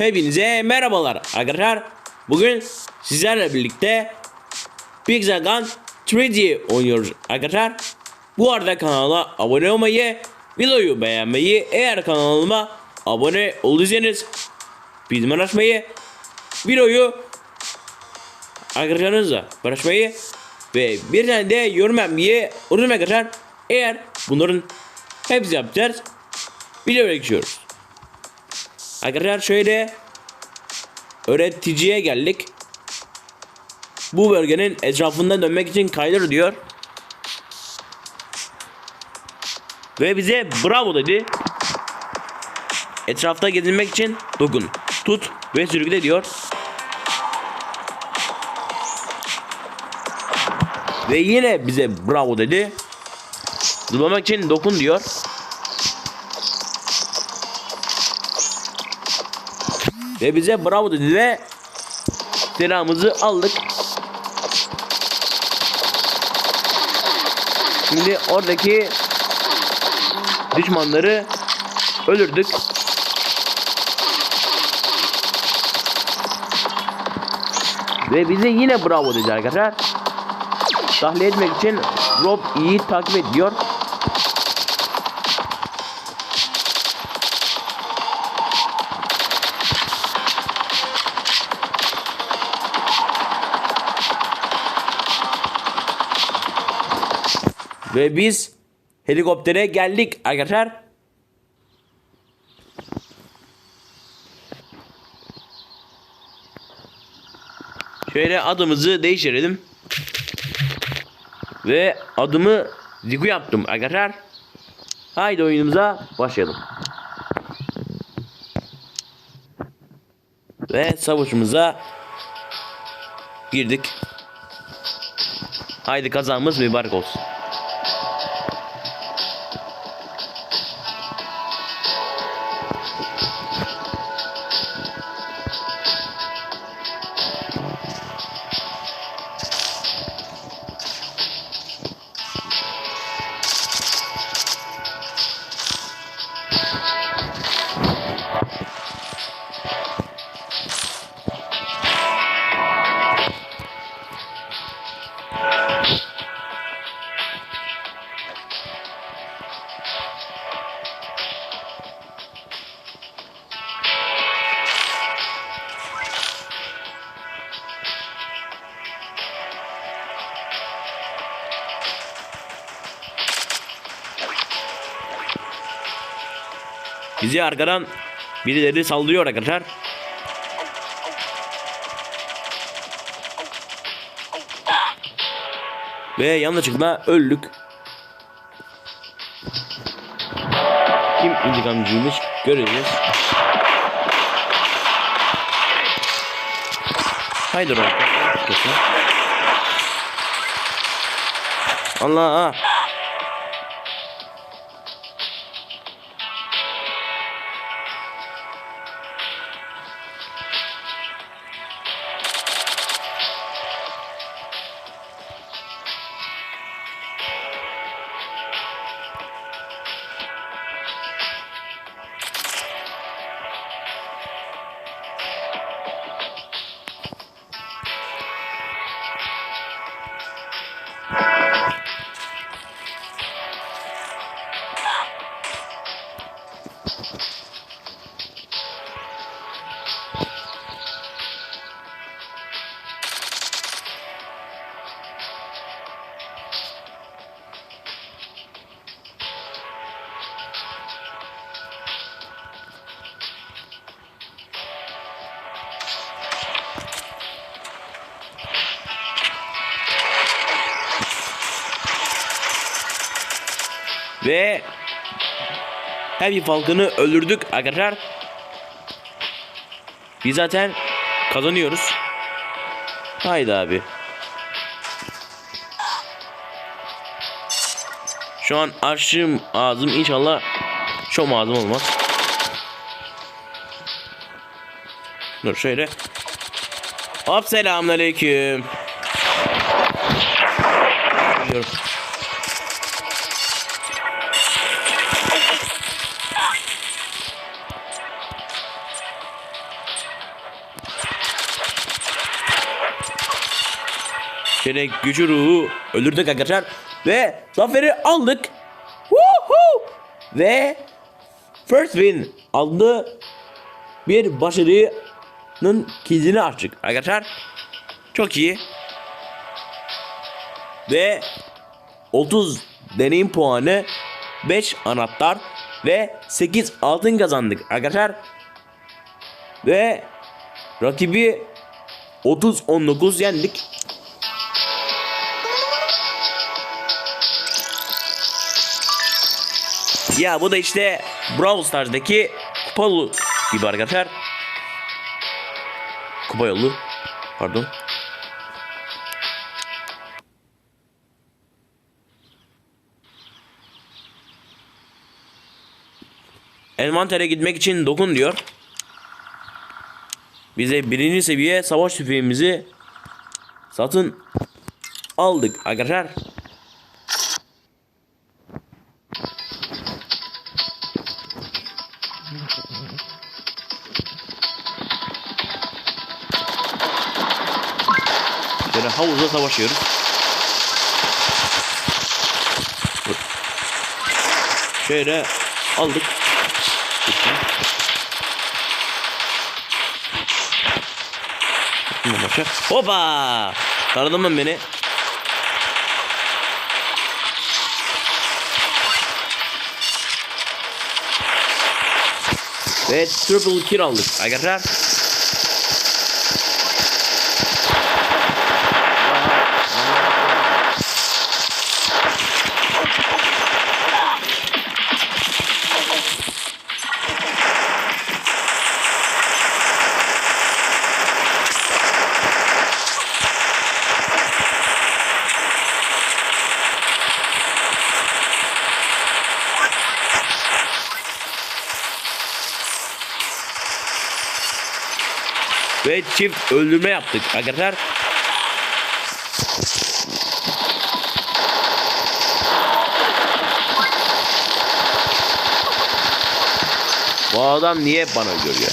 Hepinize merhabalar arkadaşlar. Bugün sizlerle birlikte Pixel Gun 3D oynuyoruz arkadaşlar. Bu arada kanala abone olmayı, videoyu beğenmeyi, eğer kanalıma abone olduysanız bildirim açmayı, videoyu arkadaşlarınızla paylaşmayı ve bir tane de yorum yapmayı unutmayın arkadaşlar. Eğer bunların hepsi yapacağız, videoya geçiyoruz. Arkadaşlar şöyle öğreticiye geldik. Bu bölgenin etrafında dönmek için kaydır diyor. Ve bize bravo dedi. Etrafta gezinmek için dokun, tut ve sürükle diyor. Ve yine bize bravo dedi. Zıplamak için dokun diyor. Ve bize bravo dedi ve silahımızı aldık. Şimdi oradaki düşmanları öldürdük. Ve bize yine bravo dedi arkadaşlar. Tahliye etmek için Rob iyi takip ediyor. Ve biz helikoptere geldik arkadaşlar. Şöyle adımızı değiştirelim. Ve adımı Zigu yaptım arkadaşlar. Haydi oyunumuza başlayalım. Ve savaşımıza girdik. Haydi kazamız mübarek olsun. Bizi arkadan birileri saldırıyor arkadaşlar. Ve yanlışlıkla öldük. Kim intikamcıymış göreceğiz. Haydi oğlum. Allah. で Ve Heavy Falcon'ı öldürdük arkadaşlar. Biz zaten kazanıyoruz. Haydi abi. Şu an açım ağzım inşallah çok ağzım olmaz. Dur şöyle. Hop selamünaleyküm. Gidiyorum. Şöyle gücü ruhu öldürdük arkadaşlar. Ve zaferi aldık. Woohoo! Ve first win aldı. Bir başarının kilidini açtık arkadaşlar. Çok iyi. Ve 30 deneyim puanı 5 anahtar ve 8 altın kazandık arkadaşlar. Ve rakibi 30-19 yendik. Ya bu da işte Brawl Stars'daki kupa yolu gibi arkadaşlar. Kupa yolu. Pardon. Envantere gitmek için dokun diyor. Bize birinci seviye savaş tüfeğimizi satın aldık arkadaşlar. Şöyle havuzda savaşıyoruz. Şöyle aldık. Tuttum başa. Hopa! Tanıdın mı beni? Ve triple kill aldık arkadaşlar. Ve çift öldürme yaptık arkadaşlar. Bu adam niye bana görüyor?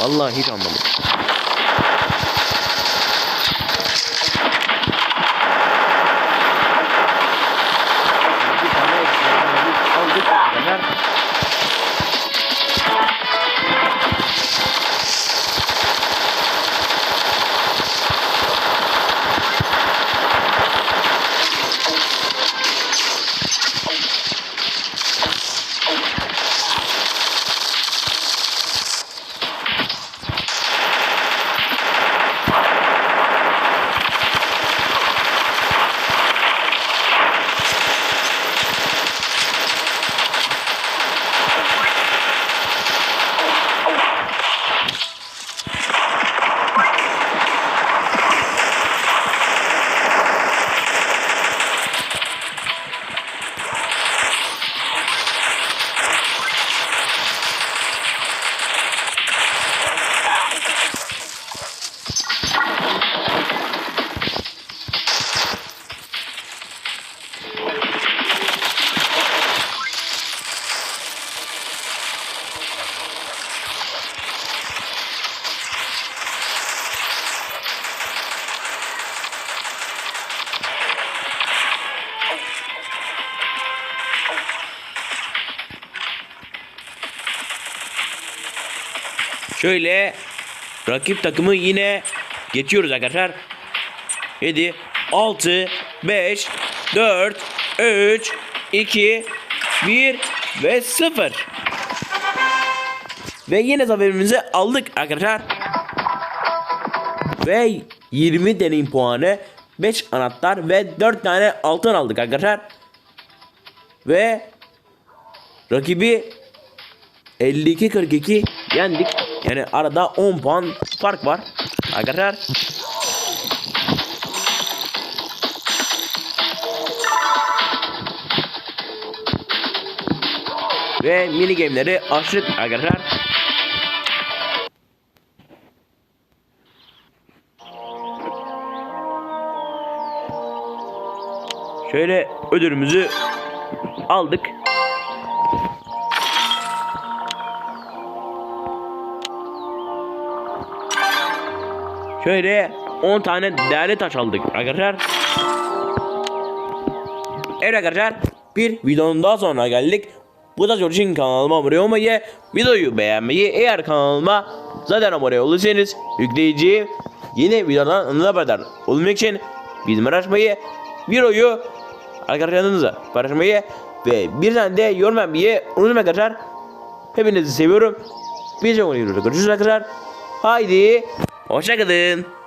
Vallahi hiç anlamadım. Şöyle rakip takımı yine geçiyoruz arkadaşlar. 7 6 5 4 3 2 1 ve 0. Ve yine zaferimizi aldık arkadaşlar. Ve 20 deneyim puanı 5 anahtar ve 4 tane altın aldık arkadaşlar. Ve rakibi 52-42 yendik. Yani arada 10 puan fark var. Arkadaşlar. Ve mini game'leri açtık arkadaşlar. Şöyle ödülümüzü aldık. Şöyle 10 tane değerli taş aldık arkadaşlar. Evet arkadaşlar bir videonun daha sonuna geldik. Bu da için kanalıma abone olmayı, videoyu beğenmeyi, eğer kanalıma zaten abone olursanız yükleyeceğim yeni videodan anında haberdar olmak için bildirim açmayı, videoyu arkadaşlarınızla paylaşmayı ve bir tane de yorum yapmayı unutmayın arkadaşlar. Hepinizi seviyorum. Bir sonraki videoda görüşürüz arkadaşlar. Haydi hoşçakalın.